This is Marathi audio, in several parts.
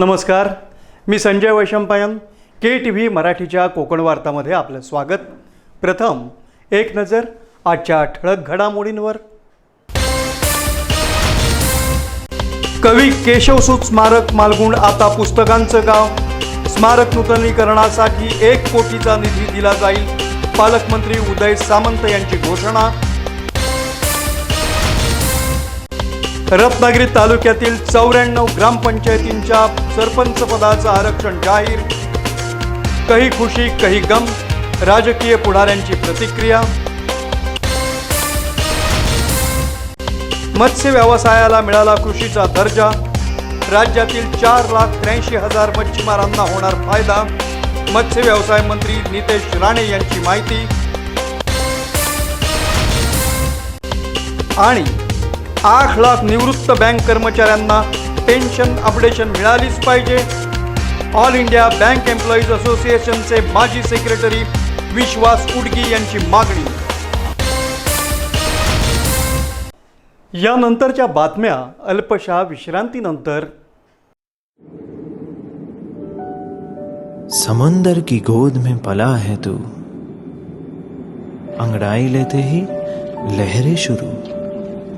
नमस्कार. मी Sanjay Vaishampayan K T V मराठीच्या कोकण वार्तामध्ये आपलं स्वागत. प्रथम एक नजर आजच्या ठळक घडामोडींवर. कवी केशवसूत स्मारक मालगुंड आता पुस्तकांचं गाव. स्मारक नूतनीकरणासाठी एक कोटीचा निधी दिला जाईल. पालकमंत्री उदय सामंत यांची घोषणा. रत्नागिरी तालुक्यातील चौऱ्याण्णव ग्रामपंचायतींच्या सरपंच पदाचं आरक्षण जाहीर. कही खुशी कही गम राजकीय पुढाऱ्यांची प्रतिक्रिया. मत्स्य व्यवसायाला मिळाला कृषीचा दर्जा. राज्यातील चार लाख त्र्याऐंशी हजार मच्छीमारांना होणार फायदा. मत्स्य व्यवसाय मंत्री नितेश राणे यांची माहिती. आणि आठ लाख निवृत्त बँक कर्मचाऱ्यांना पेन्शन अपडेशन मिळालीच पाहिजे. ऑल इंडिया बँक एम्प्लॉईज असोसिएशनचे माजी सेक्रेटरी विश्वास उडगी यांची मागणी. यानंतरच्या बातम्या अल्पशा विश्रांतीनंतर. समंदर की गोद में पला है तू। अंगड़ाई लेते ही लहरें शुरू।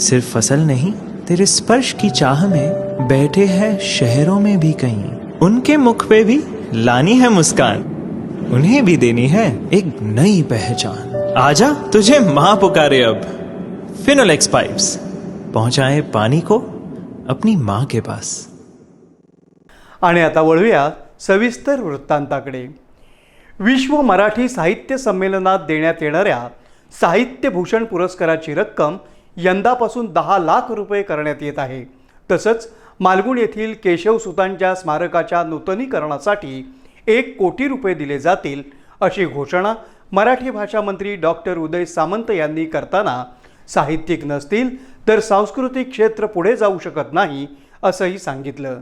सिर्फ फसल नहीं तेरे स्पर्श की चाह में बैठे हैं शहरों में भी कहीं। उनके मुख पे भी लानी है मुस्कान। उन्हें भी देनी है एक नई पहचान। आजा तुझे माँ पुकारे अब। फिनोलेक्स पाइप्स पहुंचाए पानी को अपनी माँ के पास। आणि आता वळूया सविस्तर वृत्तांताकडे. विश्व मराठी साहित्य संमेलनात देण्यात येणाऱ्या साहित्यभूषण पुरस्काराची रक्कम यंदापासून दहा लाख रुपये करण्यात येत आहे. तसंच मालगुण येथील केशवसुतांच्या स्मारकाच्या नूतनीकरणासाठी एक कोटी रुपये दिले जातील अशी घोषणा मराठी भाषा मंत्री डॉक्टर उदय सामंत यांनी करताना साहित्यिक नसतील तर सांस्कृतिक क्षेत्र पुढे जाऊ शकत नाही असंही सांगितलं.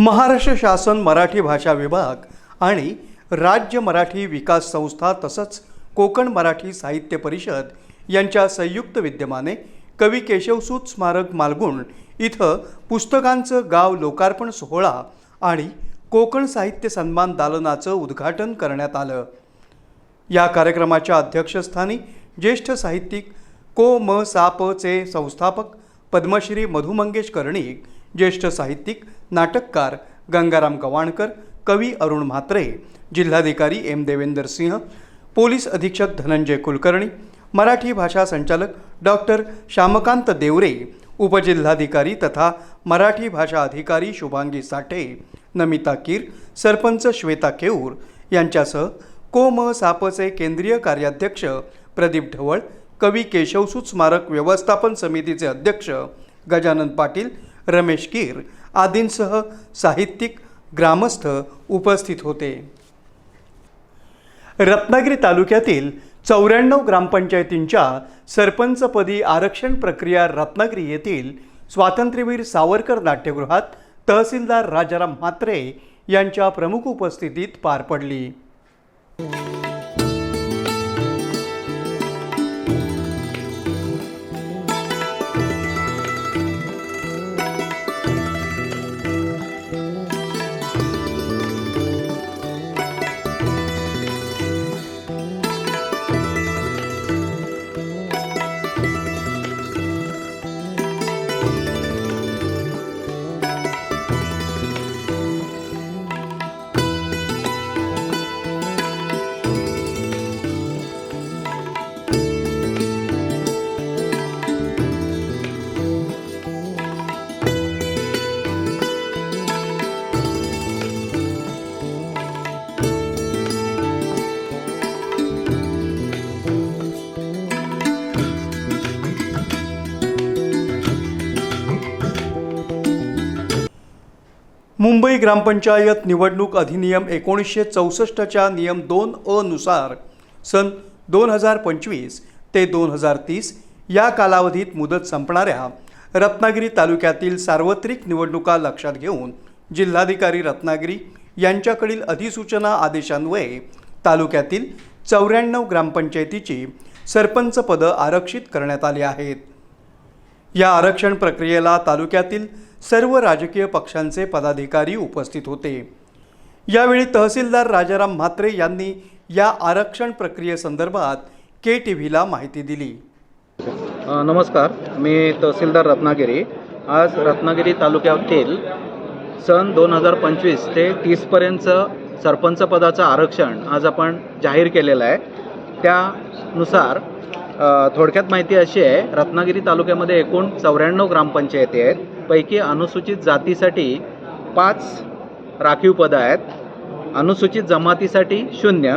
महाराष्ट्र शासन मराठी भाषा विभाग आणि राज्य मराठी विकास संस्था तसंच कोकण मराठी साहित्य परिषद यांच्या संयुक्त विद्यमाने कवी केशवसूत स्मारक मालगुण इथं पुस्तकांचं गाव लोकार्पण सोहळा आणि कोकण साहित्य सन्मान दालनाचं उद्घाटन करण्यात आलं. या कार्यक्रमाच्या अध्यक्षस्थानी ज्येष्ठ साहित्यिक को म सापचे संस्थापक पद्मश्री मधु मंगेश कर्णिक ज्येष्ठ साहित्यिक नाटककार गंगाराम गवाणकर कवी अरुण म्हात्रे जिल्हाधिकारी एम देवेंदर सिंह पोलीस अधीक्षक धनंजय कुलकर्णी मराठी भाषा संचालक डॉक्टर श्यामकांत देवरे उपजिल्हाधिकारी तथा मराठी भाषा अधिकारी शुभांगी साठे नमिता कीर सरपंच श्वेता केऊर यांच्यासह को म सापचे केंद्रीय कार्याध्यक्ष प्रदीप ढवळ कवी केशवसूत स्मारक व्यवस्थापन समितीचे अध्यक्ष गजानन पाटील रमेश कीर आदींसह साहित्यिक ग्रामस्थ उपस्थित होते. रत्नागिरी तालुक्यातील चौऱ्याण्णव ग्रामपंचायतींच्या सरपंचपदी आरक्षण प्रक्रिया रत्नागिरी येथील स्वातंत्र्यवीर सावरकर नाट्यगृहात तहसीलदार राजाराम म्हात्रे यांच्या प्रमुख उपस्थितीत पार पडली. मुंबई ग्रामपंचायत निवडणूक अधिनियम एकोणीसशे चौसष्टच्या नियम दोन अ नुसार सन दोन हजार पंचवीस ते दोन हजार तीस या कालावधीत मुदत संपणाऱ्या रत्नागिरी तालुक्यातील सार्वत्रिक निवडणुका लक्षात घेऊन जिल्हाधिकारी रत्नागिरी यांच्याकडील अधिसूचना आदेशान्वये तालुक्यातील चौऱ्याण्णव ग्रामपंचायतीची सरपंच पदं आरक्षित करण्यात आली आहेत. या आरक्षण प्रक्रियेला तालुक्यातील सर्व राजकीय पक्षांचे पदाधिकारी उपस्थित होते. यावेळी तहसीलदार राजाराम म्हात्रे यांनी या आरक्षण प्रक्रियेसंदर्भात के टी व्हीला माहिती दिली. नमस्कार मी तहसीलदार रत्नागिरी. आज रत्नागिरी तालुक्यातील सन दोन हजार पंचवीस ते तीसपर्यंतचं सरपंच पदाचं आरक्षण आज आपण जाहीर केलेलं आहे. त्यानुसार थोडक्यात माहिती अशी आहे रत्नागिरी तालुक्यामध्ये एकूण चौऱ्याण्णव ग्रामपंचायती आहेत. पैकी अनुसूचित जातीसाठी पाच राखीव पदं आहेत. अनुसूचित जमातीसाठी शून्य.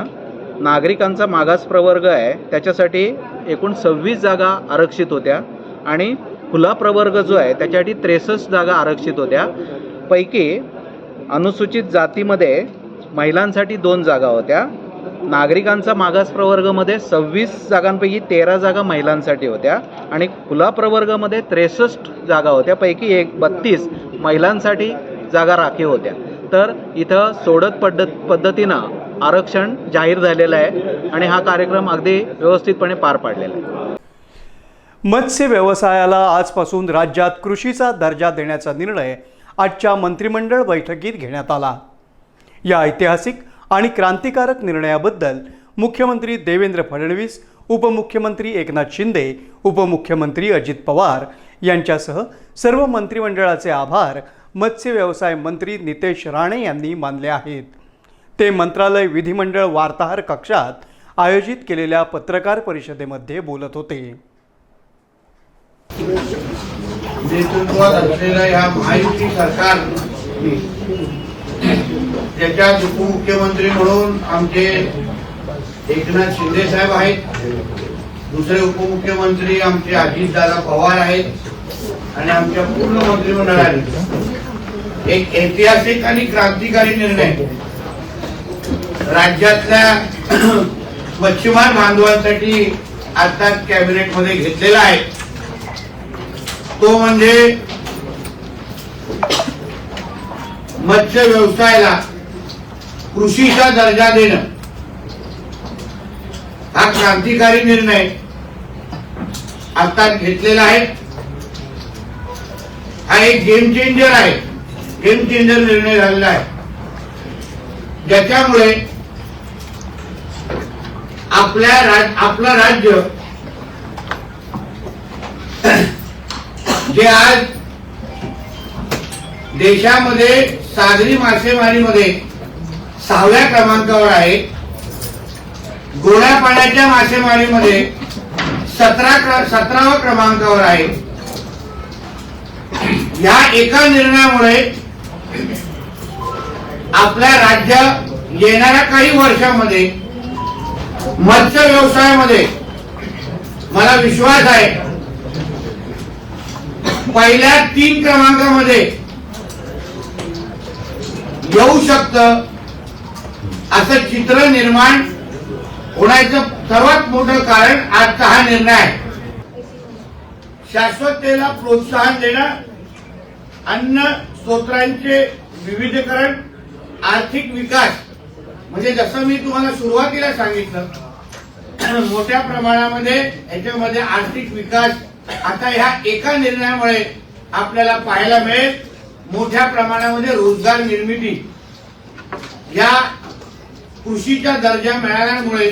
नागरिकांचा मागास प्रवर्ग आहे. त्याच्यासाठी एकूण सव्वीस जागा आरक्षित होत्या. आणि खुला प्रवर्ग जो आहे त्याच्यासाठी त्रेसष्ट जागा आरक्षित होत्या. पैकी अनुसूचित जातीमध्ये महिलांसाठी दोन जागा होत्या. नागरिकांचा मागास प्रवर्गमध्ये सव्वीस जागांपैकी तेरा जागा महिलांसाठी होत्या आणि खुला प्रवर्गामध्ये त्रेसष्ट जागा होत्या. पैकी एक बत्तीस महिलांसाठी जागा राखीव होत्या. तर इथं सोडत पद्धत पद्धतीनं आरक्षण जाहीर झालेलं आहे आणि हा कार्यक्रम अगदी व्यवस्थितपणे पार पाडलेला आहे. मत्स्य व्यवसायाला आजपासून राज्यात कृषीचा दर्जा देण्याचा निर्णय आजच्या मंत्रिमंडळ बैठकीत घेण्यात आला. या ऐतिहासिक आणि क्रांतिकारक निर्णयाबद्दल मुख्यमंत्री देवेंद्र फडणवीस उपमुख्यमंत्री एकनाथ शिंदे उपमुख्यमंत्री अजित पवार यांच्यासह सर्व मंत्रिमंडळाचे आभार मत्स्य व्यवसाय मंत्री नितेश राणे यांनी मानले आहेत. ते मंत्रालय विधिमंडळ वार्ताहर कक्षात आयोजित केलेल्या पत्रकार परिषदेमध्ये बोलत होते. नेतृत्वात असलेल्या या महायुती सरकार त्याच्यात उपमुख्यमंत्री म्हणून आमचे एकनाथ शिंदे साहेब आहेत. दुसरे उपमुख्यमंत्री आमचे अजितदादा पवार आहेत. आणि आमच्या पूर्ण मंत्रिमंडळाने. एक ऐतिहासिक आणि क्रांतिकारी निर्णय. राज्यातल्या मच्छीमार बांधवांसाठी आता कॅबिनेटमध्ये घेतलेला आहे. तो म्हणजे मत्स्य व्यवसायाला कृषीचा दर्जा देणं. हा क्रांतिकारी निर्णय आता घेतलेला आहे. हा एक गेम चेंजर आहे. गेम चेंजर निर्णय झालेला आहे. ज्याच्यामुळे आपल्या राज आपलं राज्य जे आज देशामध्ये सागरी मासेमारीमध्ये सहाव्या क्रमांकावर आहे. गोड्या पाण्याच्या मासेमारीमध्ये सतरा क्र- सतराव्या क्रमांकावर आहे. या एका निर्णयामुळे आपल्या राज्य येणाऱ्या काही वर्षामध्ये मत्स्य व्यवसायामध्ये मला विश्वास आहे पहिल्या तीन क्रमांकामध्ये येऊ शकतं असं चित्र निर्माण होण्याचं सर्वात मोठं कारण आजचा हा निर्णय आहे. शाश्वततेला प्रोत्साहन देणं अन्न स्त्रोत्रांचे विविधीकरण आर्थिक विकास म्हणजे जसं मी तुम्हाला सुरुवातीला सांगितलं मोठ्या प्रमाणामध्ये याच्यामध्ये आर्थिक विकास आता ह्या एका निर्णयामुळे आपल्याला पाहायला मिळेल मोठ्या प्रमाणामध्ये रोजगार निर्मिती. या कृषीचा दर्जा मिळाल्यामुळे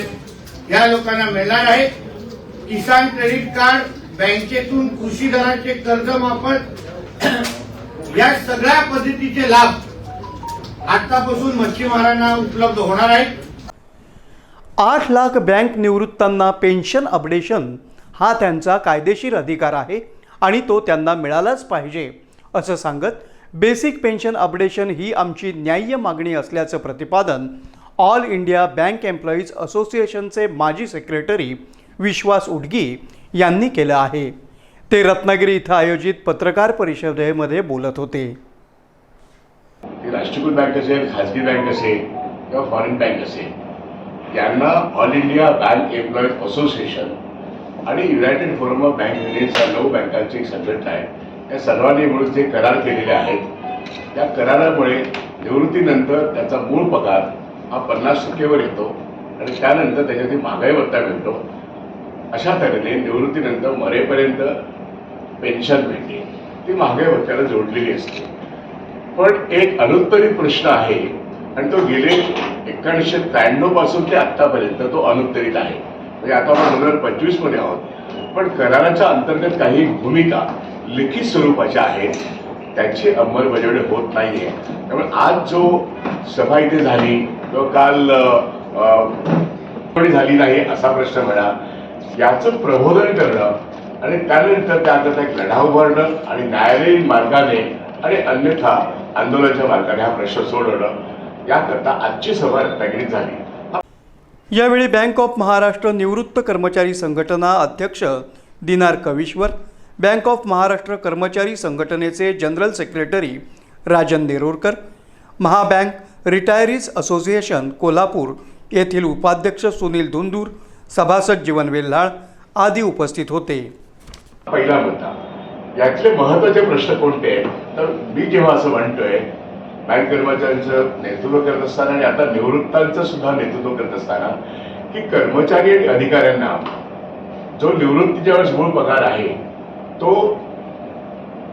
या लोकांना मिळणार आहे. किसान क्रेडिट कार्ड बँकेतून कृषी दराचे कर्ज माफत. या सगळ्या पद्धतीचे लाभ आतापासून मच्छीमारांना उपलब्ध होणार आहेत. आठ लाख बँक निवृत्तांना पेन्शन अपडेशन हा त्यांचा कायदेशीर अधिकार आहे आणि तो त्यांना मिळालाच पाहिजे असं सांगत बेसिक पेन्शन अपडेशन ही आमची न्याय्य मागणी असल्याचं प्रतिपादन ऑल इंडिया बँक एम्प्लॉईज असोसिएशनचे माजी सेक्रेटरी विश्वास उडगी यांनी केलं आहे. ते रत्नागिरी इथं आयोजित पत्रकार परिषदेमध्ये बोलत होते. राष्ट्रीयकृत बँक असेल खाजगी बँक असेल किंवा फॉरेन बँक असेल यांना all India bank employees association आणि युनायटेड फोरम ऑफ बँक युनियनच्या नऊ बँकांची एक संघटना आहे. या सर्वांनी मिळून ते करार केलेले आहेत. त्या करारामुळे निवृत्तीनंतर त्याचा मूळ पगार हा पन्नास टक्केवर येतो आणि त्यानंतर त्याच्यातील महागाई भत्ता मिळतो. अशा तऱ्हेने निवृत्तीनंतर मरेपर्यंत पेन्शन मिळते. ती महागाई भत्त्याला जोडलेली असते. पण एक अनुत्तरित प्रश्न आहे आणि तो गेले एकोणीसशे त्र्याण्णवपासून ते आतापर्यंत तो अनुत्तरित आहे. म्हणजे आता आपण दोन हजार पंचवीसमध्ये आहोत. पण कराराच्या अंतर्गत काही भूमिका लिखित स्वरूपाच्या आहेत. त्याची अंमलबजावणी होत नाहीये. त्यामुळे आज जो सभा इथे झाली किंवा काल झाली नाही असा प्रश्न म्हणा याचं प्रबोधन करणं आणि त्यानंतर त्याकरता एक लढा उभारणं आणि न्यायालयीन मार्गाने आणि अन्यथा आंदोलनाच्या मार्गाने हा प्रश्न सोडवणं याकरता आजची सभा रत्नागिरीत झाली. यावेळी बँक ऑफ महाराष्ट्र निवृत्त कर्मचारी संघटना अध्यक्ष दिनार कविश्वर बँक ऑफ महाराष्ट्र कर्मचारी संघटनेचे general secretary Rajan Nerorkar Mahabank retirees association Kolhapur येथील उपाध्यक्ष सुनील धुंदूर सभासद जीवन वेल्हाळ आदी उपस्थित होते. पहिला मुद्दा यातले महत्त्वाचे प्रश्न कोणते आहेत? तर मी जेव्हा असं म्हणतोय बँक कर्मचाऱ्यांचं नेतृत्व करत असताना आणि आता निवृत्तांचं सुद्धा नेतृत्व करत असताना की कर्मचारी आणि अधिकाऱ्यांना जो निवृत्तीच्या वेळेस मूळ पगार आहे तो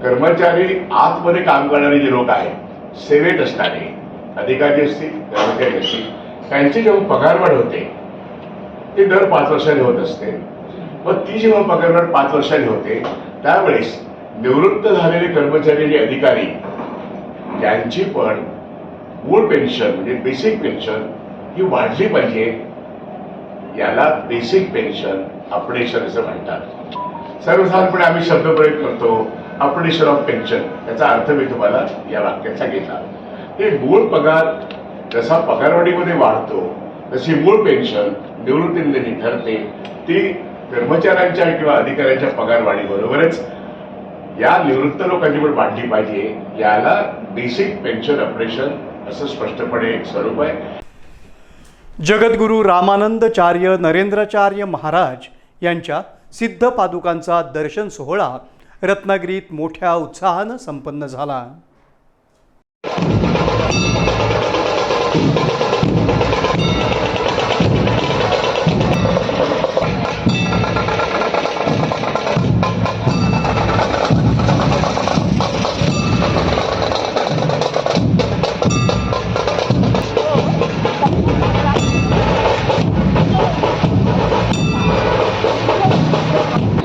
कर्मचारी आतमध्ये काम करणारे जे लोक आहेत सेवेत असणारे अधिकारी असतील कर्मचारी असतील त्यांची जेव्हा पगारवाढ होते ती दर पाच वर्षांनी होत असते. मग ती जेव्हा पगारवाढ पाच वर्षांनी होते त्यावेळेस निवृत्त झालेले कर्मचारी आणि अधिकारी यांची पण मूळ पेन्शन म्हणजे बेसिक पेन्शन ही वाढली पाहिजे. याला बेसिक पेन्शन अपडेशन असं म्हणतात. सर्वसाधारणपणे आम्ही शब्द प्रयोग करतो अपडेशन ऑफ पेन्शन याचा अर्थ मी तुम्हाला या वाक्यात सांगितला. ते मूळ पगार जसा पगारवाढीमध्ये वाढतो तशी मूळ पेन्शन निवृत्ती ठरते. ती कर्मचाऱ्यांच्या किंवा अधिकाऱ्यांच्या पगारवाढीबरोबरच या निवृत्त लोकांची पण वाढली पाहिजे याला बेसिक पेन्शन ऑपरेशन असं स्पष्टपणे एक स्वरूप आहे. जगद्गुरू रामानंदचार्य नरेंद्राचार्य महाराज यांच्या सिद्ध पादुकांचा दर्शन सोहळा रत्नागिरीत मोठ्या उत्साहानं संपन्न झाला.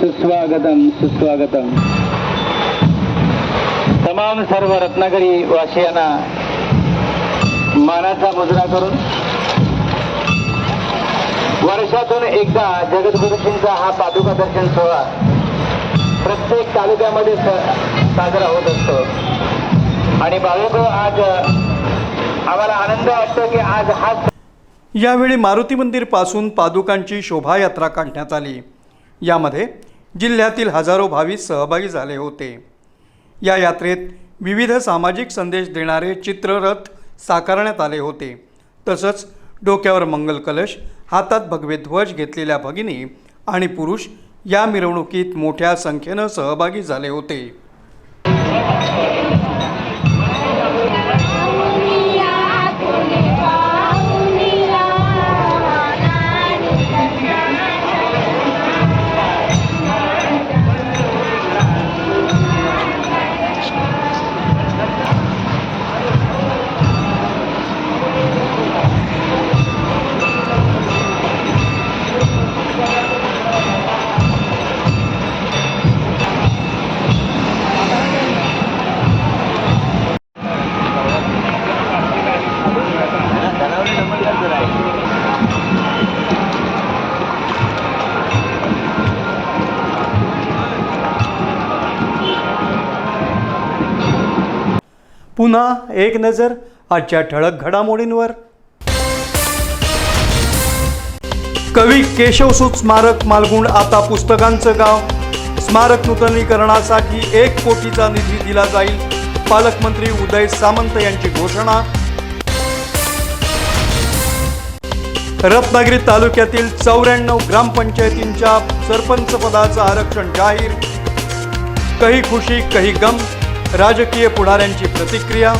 सुस्वागतम सुस्वागतम. तमाम सर्व रत्नागिरी वासियांना मानाचा मुजरा करून वर्षातून एकदा जगद्गुरुजींचा हा पादुका दर्शन सोहळा प्रत्येक तालुक्यामध्ये साजरा होत असतो. आणि बाळूक आज आम्हाला आनंद वाटतो की आज हा यावेळी मारुती मंदिरपासून पादुकांची शोभायात्रा काढण्यात आली. यामध्ये जिल्ह्यातील हजारो भाविक सहभागी झाले होते. या यात्रेत विविध सामाजिक संदेश देणारे चित्ररथ साकारण्यात आले होते. तसंच डोक्यावर मंगल कलश हातात भगवे ध्वज घेतलेल्या भगिनी आणि पुरुष या मिरवणुकीत मोठ्या संख्येनं सहभागी झाले होते. पुन्हा एक नजर आजच्या ठळक घडामोडींवर. कवी केशवसूत स्मारक मालगुंड आता पुस्तकांचं गाव. स्मारक नूतनीकरणासाठी एक कोटीचा निधी दिला जाईल पालकमंत्री उदय सामंत यांची घोषणा. रत्नागिरी तालुक्यातील चौऱ्याण्णव ग्रामपंचायतींच्या सरपंच पदाचं आरक्षण जाहीर. कही खुशी कही गम राजकीय पुढाऱ्यांची प्रतिक्रिया.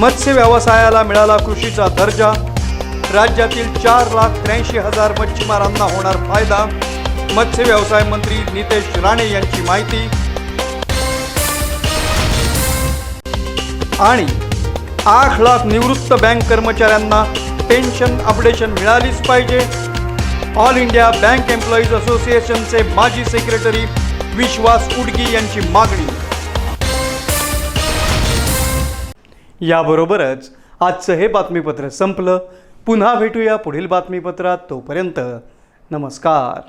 मत्स्य व्यवसायाला मिळाला कृषीचा दर्जा. राज्यातील चार लाख त्र्याऐंशी हजार मच्छीमारांना होणार फायदा. मत्स्य व्यवसाय मंत्री नितेश राणे यांची माहिती. आणि आठ लाख निवृत्त बँक कर्मचाऱ्यांना पेन्शन अपडेशन मिळालीच पाहिजे. ऑल इंडिया बँक एम्प्लॉईज असोसिएशनचे माजी सेक्रेटरी विश्वास उडगी यांची मागणी. याबरोबरच आजचं हे बातमीपत्र संपलं. पुन्हा भेटूया पुढील बातमीपत्रात तोपर्यंत नमस्कार.